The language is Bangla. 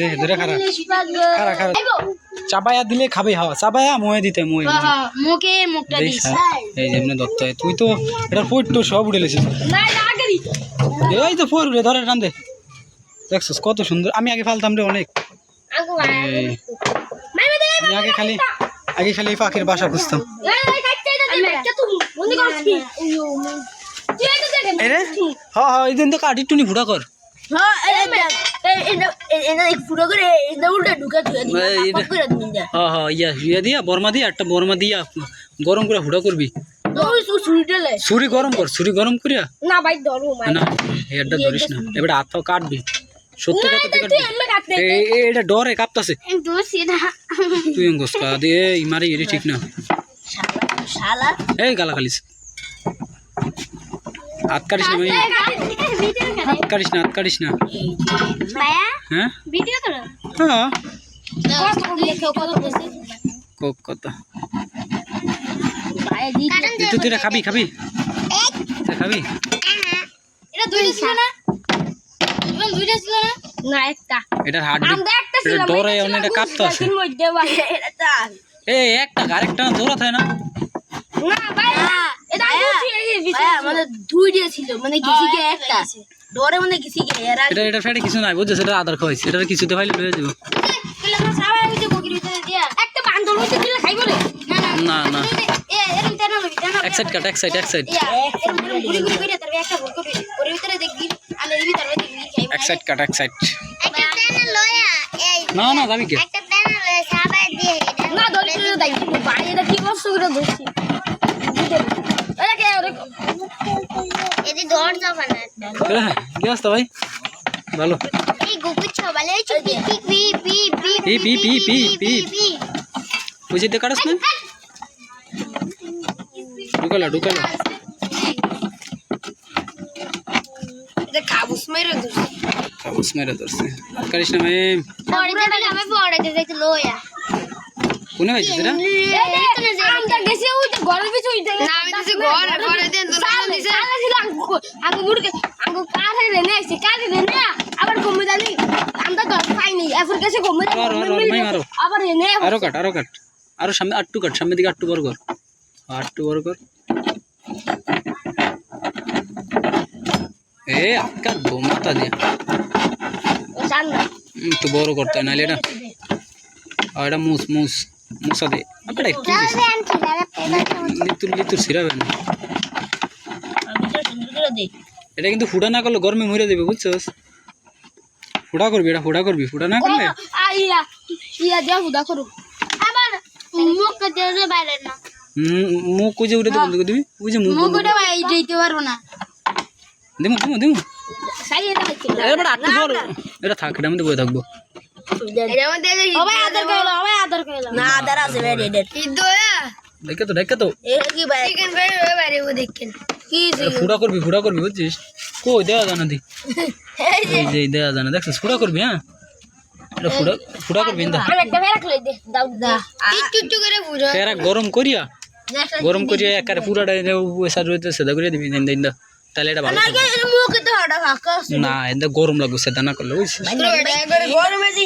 দে ধরে খারা খারা খারা চাবায়া দিলে খাবে হাওয়া। চাবায়া ময়ে দিতে ময়ে। মুখে মুখটা দিস। এই যেমনি দত্ত তুই তো এটা ফোর তো সব উঠে লেছিস। এই তো ফোর উঠে ধরে টান দে। দেখছিস কত সুন্দর। আমি আগে ফালতাম রে অনেক। আমি আগে খালি আগে খালি এই পাখির বাসা খুঁজতাম। এটা দেখে এই হ হ এই দিন তো কাটি টুনি ফুটা কর। বর্মা দিয়া একটা বর্মা দিয়া গরম করে করবি। ছুরি গরম কর ছুরি গরম করিয়া। না ভাই ধরো না হেডটা ধরিস না। এবারে হাত কাটবি। সত্য কথা তুই কাটবি এটা ডরে কাঁপতাছে। তুই এরি ঠিক না। এই গালা খালিস হাত কাটিস না ভাই হাত কাটিস না হাত কাটিস না হ্যাঁ? হ্যাঁ। কত? তুই তুই খাবি খাবি? খাবি? এটা দুইটা ছিল না? দুইটা ছিল না? না একটা। এটার একটা ছিল এটা ডরে অনেক এটা কাঁপতে আছে। মধ্যে ভাই এটা তার এই একটা আরেকটা না দৌড়া থাকে না। ভাই দুইটা ছিল মানে গেছি গে একটা। ডরে মানে গেছি গে এরা এটা এটা ফেটে কিছু নাই বুঝছিস এটা আদার খাওয়াইছে। এটা কিছুতে ফাইলে লয়ে যাব একটা বান্দর হইতে দিলে খাইব রে? না না। না না। এ এরম তেন লবি তেন এক সাইড কাট এক সাইড এক সাইড এরম এরম ঘুরি ঘুরি করে তারপরে একটা ভোট করবি ওর ভিতরে দেখবি আলে দিবি তারপরে দেখবি খাইব। এক সাইড কাট এক সাইড একটা তেনা লয়া এই না না যাবি কে? একটা তেনা লয়া সাবাই দিয়ে না দড়ি করে দাই ভাই এটা কি কষ্ট করে ধরছি? কে এদি না হ্যাঁ কি অবস্থা ভাই ভালো এই গুগু ছবালে চুপি পি পি পি পি, পি, পি, পি, পি। বুঝে দিয়ে কাটাস না ঢুকালো ঢুকালো এটা কাবুস মেরে দোস কাগজ মেরে ধরছে কারিস না ভাই পড়ে যাবে আমি পড়ে দিতে লয়া কোনে হয়েছে এটা আমরা গেছি ওই ঘরের পিছু না, আমি দিছি ঘরে, ঘরে দেন তো, না, দিছে। ছিল আঙ্গু মুড়কে আঙ্গু কারে রে নে সে কারে রে নে আবার কমে জানি আমরা তো পাইনি এরপর গেছে কমে মারো। আবার নে আরও কাট আরও কাট। আরও সামনে আটটু কাট সামনের দিকে আটটু বড় কর। আটটু বড় কর। এ আটকা বোমাতা দিয়া। জান না। বড় করতে হয় নাহলে এটা আর এটা মুস মুস মুসা দে। আপনি একটু। লিতুর লিতুর সিরাবে না এটা কিন্তু ফুটা না করলে গরমে মরে দেবে বুঝছস ফুটা করবি এটা ফুটা করবি ফুটা না করলে? আইয়া ইয়া হুদা করু আবার মুখ দিয়ে বাইরে না। মুখ ওই যে উঠে বন্ধ করে দিবি ওই যে মুখ ভাই যেতে পারব না। দিমু দিমু দিমু সাই এটা হচ্ছে এবার আটটু বড় এটা থাক এটা মধ্যে বয়ে থাকব। এর মধ্যে ও আদর কইলো ও আদর কইলো না আদার আছে বেরে এদের। কি দয়া দেখে তো দেখে তো। এটা কি বাইরে? চিকেন বাইরে বাইরে ও দেখেন। কি এটা ফুটা করবি ফুটা করবি বুঝছিস? কই দেওয়া জানা দি। এই যে। এই দেওয়া জানা দেখছিস ফুটা করবি হ্যাঁ? এটা ফুটা ফুটা করবি না আমি একটা ফেরা খুলে দে দাও দা। একটু একটু করে বুঝো ফেরা গরম করিয়া? গরম করিয়া একারে পুরাটা ওইসা রয়েছে সেদা করে দিবি দিন দিন তাহলে এটা ভালো থাকবে। মুখ তো হাড়া কাকা না এটা গরম লাগবে সেদা না করলে বুঝছিস? গরমে যে